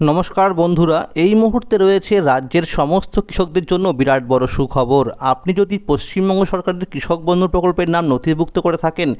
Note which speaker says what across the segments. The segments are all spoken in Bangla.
Speaker 1: নমস্কার বন্ধুরা, এই মুহূর্তে রয়েছে রাজ্যের সমস্ত কৃষকদের জন্য বিরাট বড় সুখবর। আপনি যদি পশ্চিমবঙ্গ সরকারের কৃষক বন্ধু প্রকল্পের নাম নথিভুক্ত করে থাকেন,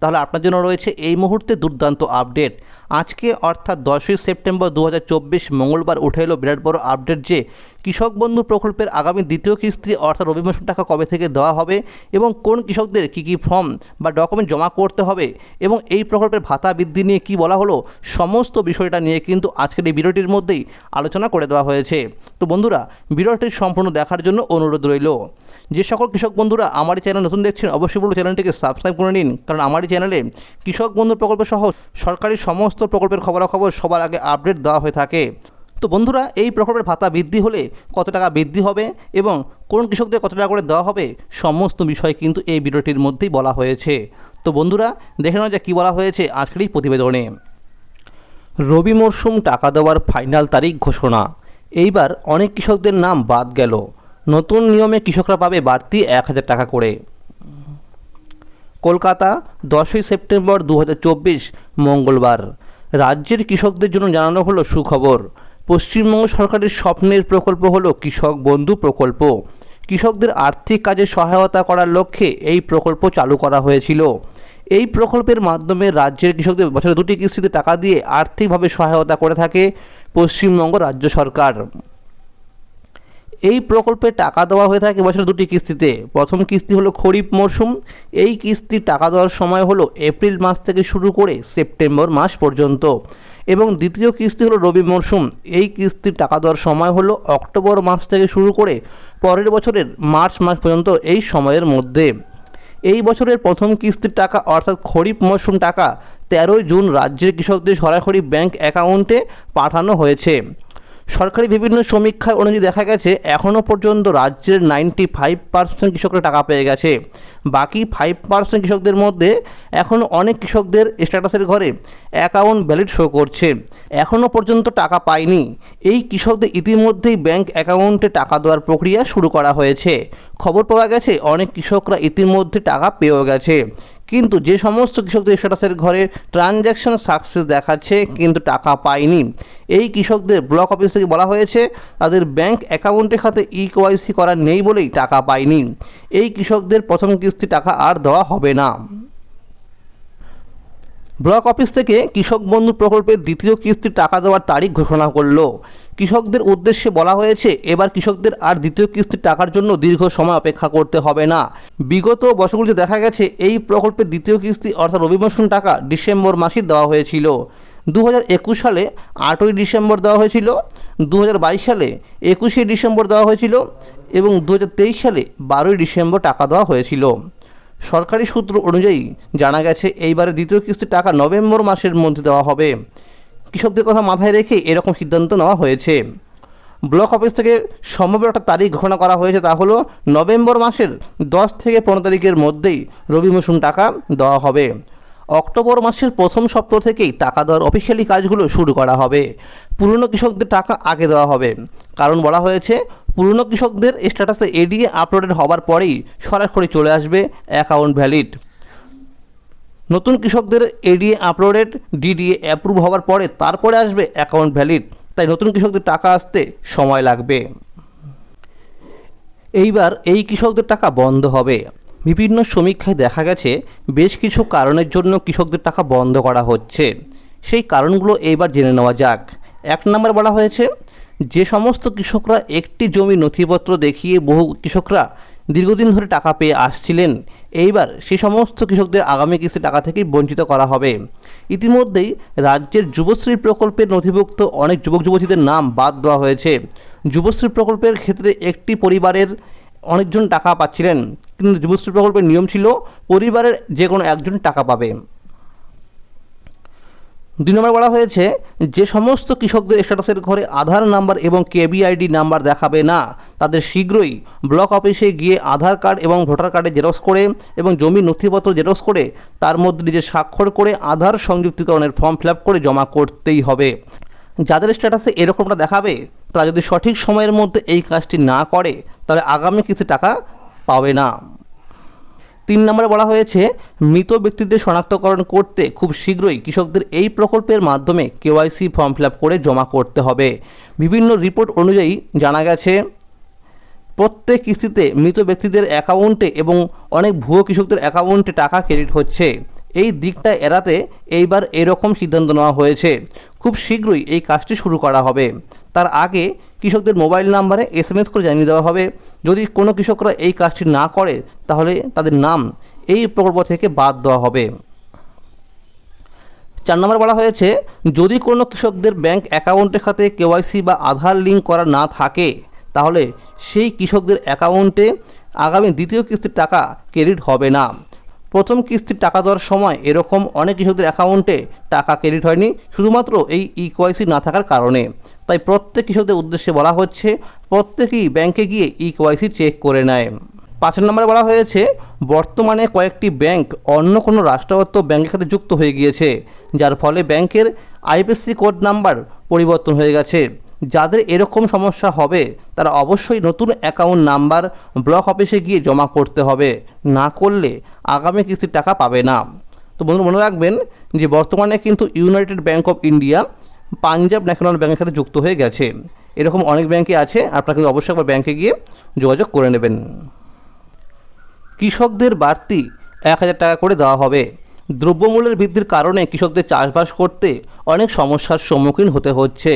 Speaker 1: তাহলে আপনার জন্য রয়েছে এই মুহূর্তে দুর্দান্ত আপডেট। আজকে অর্থাৎ দশই সেপ্টেম্বর দু হাজার চব্বিশ মঙ্গলবার উঠে এলো বিরাট বড় আপডেট যে কৃষক বন্ধু প্রকল্পের আগামী দ্বিতীয় কিস্তি অর্থাৎ রবি মৌসুম টাকা কবে থেকে দেওয়া হবে এবং কোন কৃষকদের কী কী ফর্ম বা ডকুমেন্ট জমা করতে হবে এবং এই প্রকল্পের ভাতা বৃদ্ধি নিয়ে কি বলা হলো সমস্ত বিষয়টা নিয়ে কিন্তু আজকের এই ভিডিওটির মধ্যেই আলোচনা করে দেওয়া হয়েছে। তো বন্ধুরা, ভিডিওটি সম্পূর্ণ দেখার জন্য অনুরোধ রইল। যে সকল কৃষক বন্ধুরা আমার চ্যানেল নতুন দেখছেন, অবশ্যই বলব চ্যানেলটিকে সাবস্ক্রাইব করে নিন। কারণ আমার চ্যানেলে কৃষক বন্ধু প্রকল্প সহ সরকারি সমস্ত প্রকল্পের খবরাখবর সবার আগে আপডেট দেওয়া হয়ে থাকে। তো বন্ধুরা, এই প্রকল্পের ভাতা বৃদ্ধি হলে কত টাকা বৃদ্ধি হবে এবং কোন কৃষকদের কত টাকা করে দেওয়া হবে সমস্ত বিষয় কিন্তু এই ভিডিওটির মধ্যেই বলা হয়েছে। তো বন্ধুরা, দেখে নেওয়া যাক কী বলা হয়েছে আজকের এই প্রতিবেদনে। রবি মরশুম টাকা দেওয়ার ফাইনাল তারিখ ঘোষণা। এইবার অনেক কৃষকদের নাম বাদ গেল। নতুন নিয়মে কৃষকরা পাবে বাড়তি এক হাজার টাকা করে। কলকাতা, দশই সেপ্টেম্বর দু হাজার চব্বিশ, মঙ্গলবার। রাজ্যের কৃষকদের জন্য জানানো হলো সুখবর। পশ্চিমবঙ্গ সরকারের স্বপ্নের প্রকল্প হলো কৃষক বন্ধু প্রকল্প। কৃষকদের আর্থিক কাজে সহায়তা করার লক্ষ্যে এই প্রকল্প চালু করা হয়েছিল। এই প্রকল্পের মাধ্যমে রাজ্যের কৃষকদের বছরে দুটি কিস্তিতে টাকা দিয়ে আর্থিকভাবে সহায়তা করে থাকে পশ্চিমবঙ্গ রাজ্য সরকার। এই প্রকল্পে টাকা দেওয়া হয়ে থাকে বছরে দুটি কিস্তিতে। প্রথম কিস্তি হলো খরিফ মরশুম এই কিস্তির টাকা দেওয়ার সময় হলো এপ্রিল মাস থেকে শুরু করে সেপ্টেম্বর মাস পর্যন্ত। এবং দ্বিতীয় কিস্তি হলো রবি মরশুম এই কিস্তির টাকা দেওয়ার সময় হলো অক্টোবর মাস থেকে শুরু করে পরের বছরের মার্চ মাস পর্যন্ত এই সময়ের মধ্যে। এই বছরের প্রথম কিস্তির টাকা অর্থাৎ খরিফ মরশুম টাকা তেরোই জুন রাজ্যের কৃষকদের সরাসরি ব্যাংক অ্যাকাউন্টে পাঠানো হয়েছে। সরকারি বিভিন্ন সমীক্ষায় অনুযায়ী দেখা গেছে এখনও পর্যন্ত রাজ্যের নাইনটি ফাইভ পার্সেন্ট কৃষকরা টাকা পেয়ে গেছে। বাকি ফাইভ পার্সেন্ট কৃষকদের মধ্যে এখনও অনেক কৃষকদের স্ট্যাটাসের ঘরে অ্যাকাউন্ট ভ্যালিড শো করছে। এখনও পর্যন্ত টাকা পায়নি। এই কৃষকদের ইতিমধ্যেই ব্যাংক অ্যাকাউন্টে টাকা দেওয়ার প্রক্রিয়া শুরু করা হয়েছে। খবর পাওয়া গেছে, অনেক কৃষকরা ইতিমধ্যে টাকা পেয়েও গেছে। কিন্তু যে সমস্ত কৃষকদের স্ট্যাটাসের ঘরে ট্রানজ্যাকশন সাকসেস দেখাচ্ছে, কিন্তু টাকা পায়নি। এই কৃষকদের ব্লক অফিস থেকে বলা হয়েছে, তাদের ব্যাংক অ্যাকাউন্টের খাতে ই কেওয়াইসি করা নেই বলেই টাকা পায়নি। এই কৃষকদের প্রথম কিস্তি টাকা আর দেওয়া হবে না। ব্লক অফিস থেকে কৃষক বন্ধু প্রকল্পের দ্বিতীয় কিস্তির টাকা দেওয়ার তারিখ ঘোষণা করল। কৃষকদের উদ্দেশ্যে বলা হয়েছে, এবার কৃষকদের আর দ্বিতীয় কিস্তির টাকার জন্য দীর্ঘ সময় অপেক্ষা করতে হবে না। বিগত বছরগুলিতে দেখা গেছে, এই প্রকল্পের দ্বিতীয় কিস্তি অর্থাৎ রবি মরশুম টাকা ডিসেম্বর মাসে দেওয়া হয়েছিল। দু হাজার একুশ সালে আটই ডিসেম্বর দেওয়া হয়েছিল দু হাজার বাইশ সালে একুশে ডিসেম্বর দেওয়া হয়েছিল এবং দু হাজার তেইশ সালে বারোই ডিসেম্বর টাকা দেওয়া হয়েছিল। সরকারি সূত্র অনুযায়ী জানা গেছে এইবারে দ্বিতীয় কিস্তির টাকা নভেম্বর মাসের মধ্যে দেওয়া হবে। কৃষকদের কথা মাথায় রেখে এরকম সিদ্ধান্ত নেওয়া হয়েছে। ব্লক অফিস থেকে সম্ভব একটা তারিখ ঘোষণা করা হয়েছে, তা হলো নভেম্বর মাসের দশ থেকে পনেরো তারিখের মধ্যেই রবি মৌসুম টাকা দেওয়া হবে। অক্টোবর মাসের প্রথম সপ্তাহ থেকেই টাকা দেওয়ার অফিসিয়ালি কাজগুলো শুরু করা হবে। পুরনো কৃষকদের টাকা আগে দেওয়া হবে। কারণ বলা হয়েছে, পুরনো কৃষকদের স্ট্যাটাসে এডিএ আপলোডেড হবার পরেই সরাসরি চলে আসবে অ্যাকাউন্ট ভ্যালিড নতুন কৃষকদের এডিএ আপলোডেড, ডিডিএ অ্যাপ্রুভ হওয়ার পরে তারপরে আসবে অ্যাকাউন্ট ভ্যালিড তাই নতুন কৃষকদের টাকা আসতে সময় লাগবে। এইবার এই কৃষকদের টাকা বন্ধ হবে। বিভিন্ন সমীক্ষায় দেখা গেছে, বেশ কিছু কারণের জন্য কৃষকদের টাকা বন্ধ করা হচ্ছে। সেই কারণগুলো এইবার জেনে নেওয়া যাক। এক নম্বর বলা হয়েছে, যে সমস্ত কৃষকরা একটি জমি নথিপত্র দেখিয়ে বহু কৃষকরা দীর্ঘদিন ধরে টাকা পেয়ে আসছিলেন। এইবার সে সমস্ত কৃষকদের আগামী কিস্তি টাকা থেকেই বঞ্চিত করা হবে। ইতিমধ্যেই রাজ্যের যুবশ্রী প্রকল্পের নথিভুক্ত অনেক যুবক যুবতীদের নাম বাদ দেওয়া হয়েছে। যুবশ্রী প্রকল্পের ক্ষেত্রে একটি পরিবারের অনেকজন টাকা পাচ্ছিলেন। কিন্তু যুবশ্রী প্রকল্পের নিয়ম ছিল, পরিবারের যে কোনো একজন টাকা পাবে। দুই নম্বর বলা হয়েছে, যে সমস্ত কৃষকদের স্ট্যাটাসের ঘরে আধার নাম্বার এবং কেবিআইডি নাম্বার দেখাবে না তাদের শীঘ্রই ব্লক অফিসে গিয়ে আধার কার্ড এবং ভোটার কার্ডে জেরক্স করে এবং জমির নথিপত্র জেরক্স করে তার মধ্যে নিজে স্বাক্ষর করে আধার সংযুক্তিকরণের ফর্ম ফিল করে জমা করতেই হবে। যাদের স্ট্যাটাসে এরকমটা দেখাবে, তারা যদি সঠিক সময়ের মধ্যে এই কাজটি না করে, তাহলে আগামী কিছু টাকা পাবে না। তিন নম্বরে বলা হয়েছে, মৃত ব্যক্তিদের শনাক্তকরণ করতে খুব শীঘ্রই কৃষকদের এই প্রকল্পের মাধ্যমে কেওয়াইসি ফর্ম ফিল করে জমা করতে হবে। বিভিন্ন রিপোর্ট অনুযায়ী জানা গেছে প্রত্যেক কিস্তিতে মৃত ব্যক্তিদের অ্যাকাউন্টে এবং অনেক ভুয়ো কৃষকদের অ্যাকাউন্টে টাকা ক্রেডিট হচ্ছে। এই দিকটা এড়াতে এইবার এরকম সিদ্ধান্ত নেওয়া হয়েছে। খুব শীঘ্রই এই কাজটি শুরু করা হবে। তার আগে কৃষকদের মোবাইল নাম্বারে এস এম এস করে জানিয়ে দেওয়া হবে, যদি কোনো কৃষকরা এই কাজটি না করে, তাহলে তাদের নাম এই প্রকল্প থেকে বাদ দেওয়া হবে। চার নম্বর বলা হয়েছে, যদি কোনো কৃষকদের ব্যাংক অ্যাকাউন্টের সাথে কেওয়াইসি বা আধার লিঙ্ক করা না থাকে তাহলে সেই কৃষকদের অ্যাকাউন্টে আগামী দ্বিতীয় কিস্তির টাকা ক্রেডিট হবে না। প্রথম কিস্তির টাকা দেওয়ার সময় এরকম অনেক কৃষকদের অ্যাকাউন্টে টাকা ক্রেডিট হয়নি, শুধুমাত্র এই ইকোয়াইসি না থাকার কারণে। তাই প্রত্যেক কৃষকদের উদ্দেশ্যে বলা হচ্ছে, প্রত্যেকেই ব্যাংকে গিয়ে ইকোয়াইসি চেক করে নেয়। পাঁচ নম্বরে বলা হয়েছে, বর্তমানে কয়েকটি ব্যাংক অন্য কোনো রাষ্ট্রায়ত্ত ব্যাংকের সাথে যুক্ত হয়ে গিয়েছে, যার ফলে ব্যাংকের আইপিএসসি কোড নাম্বার পরিবর্তন হয়ে গেছে। যাদের এরকম সমস্যা হবে, তারা অবশ্যই নতুন অ্যাকাউন্ট নাম্বার ব্লক অফিসে গিয়ে জমা করতে হবে। না করলে আগামী কিস্তির টাকা পাবে না। তো বন্ধু মনে রাখবেন যে বর্তমানে কিন্তু United Bank of India Punjab National ব্যাংকের সাথে যুক্ত হয়ে গেছে। এরকম অনেক ব্যাংকে আছে, আপনারা কিন্তু অবশ্যই একবার ব্যাংকে গিয়ে যোগাযোগ করে নেবেন। কৃষকদের বাড়তি এক হাজার টাকা করে দেওয়া হবে। দ্রব্যমূল্যের বৃদ্ধির কারণে কৃষকদের চাষবাস করতে অনেক সমস্যার সম্মুখীন হতে হচ্ছে।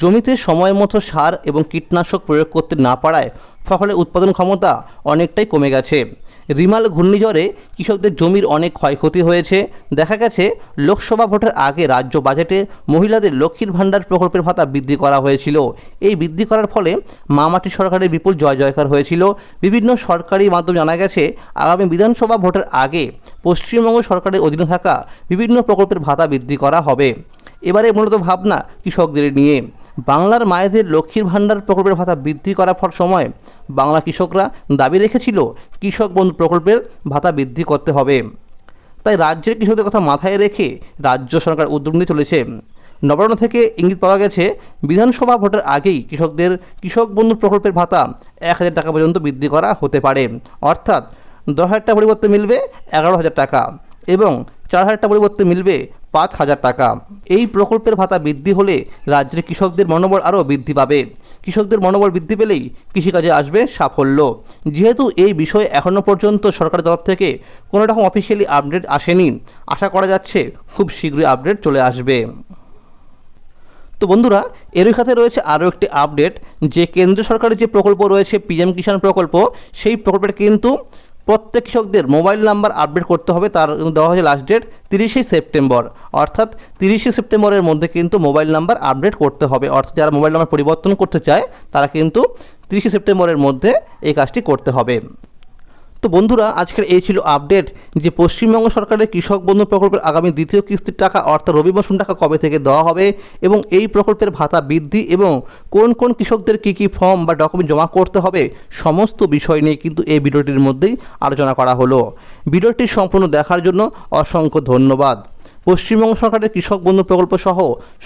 Speaker 1: জমিতে সময় মতো সার এবং কীটনাশক প্রয়োগ করতে না পারায় ফসলের উৎপাদন ক্ষমতা অনেকটাই কমে গেছে। রিমাল ঘূর্ণিঝড়ে কৃষকদের জমির অনেক ক্ষয়ক্ষতি হয়েছে। দেখা গেছে, লোকসভা ভোটের আগে রাজ্য বাজেটে মহিলাদের লক্ষ্মীর ভাণ্ডার প্রকল্পের ভাতা বৃদ্ধি করা হয়েছিল। এই বৃদ্ধি করার ফলে মামাটি সরকারের বিপুল জয় জয়কার হয়েছিল। বিভিন্ন সরকারি মাধ্যম জানা গেছে, আগামী বিধানসভা ভোটের আগে পশ্চিমবঙ্গ সরকারের অধীনে থাকা বিভিন্ন প্রকল্পের ভাতা বৃদ্ধি করা হবে। এবারে মূলত ভাবনা কৃষকদের নিয়ে। বাংলার মায়েদের লক্ষ্মীর ভাণ্ডার প্রকল্পের ভাতা বৃদ্ধি করার পর সময় বাংলা কৃষকরা দাবি রেখেছিল, কৃষক বন্ধু প্রকল্পের ভাতা বৃদ্ধি করতে হবে। তাই রাজ্যের কৃষকদের কথা মাথায় রেখে রাজ্য সরকার উদ্যোগ নিয়ে চলেছে। নবান্ন থেকে ইঙ্গিত পাওয়া গেছে, বিধানসভা ভোটের আগেই কৃষকদের কৃষক বন্ধু প্রকল্পের ভাতা এক হাজার টাকা পর্যন্ত বৃদ্ধি করা হতে পারে। অর্থাৎ দশ হাজার টাকা পরিবর্তে মিলবে এগারো হাজার টাকা এবং চার হাজার টাকা পরিবর্তে মিলবে পাঁচ হাজার টাকা। এই প্রকল্পের ভাতা বৃদ্ধি হলে রাজ্যের কৃষকদের মনোবল আরও বৃদ্ধি পাবে। কৃষকদের মনোবল বৃদ্ধি পেলেই কৃষিকাজে আসবে সাফল্য। যেহেতু এই বিষয়ে এখনও পর্যন্ত সরকারের তরফ থেকে কোনো রকম অফিসিয়ালি আপডেট আসেনি। আশা করা যাচ্ছে খুব শীঘ্রই আপডেট চলে আসবে। তো বন্ধুরা এর সাথে রয়েছে আরও একটি আপডেট যে কেন্দ্র সরকারের যে প্রকল্প রয়েছে, পিএম কিষাণ প্রকল্প, সেই প্রকল্পের কিন্তু প্রত্যেক কৃষকদের মোবাইল নাম্বার আপডেট করতে হবে, তার দেওয়া হয়েছে লাস্ট ডেট তিরিশে সেপ্টেম্বর। অর্থাৎ তিরিশে সেপ্টেম্বরের মধ্যে কিন্তু মোবাইল নাম্বার আপডেট করতে হবে। অর্থাৎ যারা মোবাইল নাম্বার পরিবর্তন করতে চায়, তারা কিন্তু তিরিশে সেপ্টেম্বরের মধ্যে এই কাজটি করতে হবে। তো বন্ধুরা, আজকের এই ছিল আপডেট যে পশ্চিমবঙ্গ সরকারের কৃষক বন্ধু প্রকল্পের আগামী দ্বিতীয় কিস্তির টাকা, অর্থাৎ রবি মৌসুম টাকা কবে থেকে দেওয়া হবে এবং এই প্রকল্পের ভাতা বৃদ্ধি এবং কোন কোন কৃষকদের কী কী ফর্ম বা ডকুমেন্ট জমা করতে হবে সমস্ত বিষয় নিয়ে কিন্তু এই ভিডিওটির মধ্যেই আলোচনা করা হলো। ভিডিওটি সম্পূর্ণ দেখার জন্য অসংখ্য ধন্যবাদ। পশ্চিমবঙ্গ সরকারের কৃষক বন্ধু প্রকল্প সহ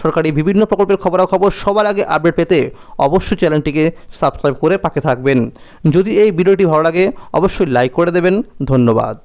Speaker 1: সরকারি বিভিন্ন প্রকল্পের খবরাখবর সবার আগে আপডেট পেতে অবশ্যই চ্যানেলটিকে সাবস্ক্রাইব করে পাকে থাকবেন। যদি এই ভিডিওটি ভালো লাগে, অবশ্যই লাইক করে দেবেন। ধন্যবাদ।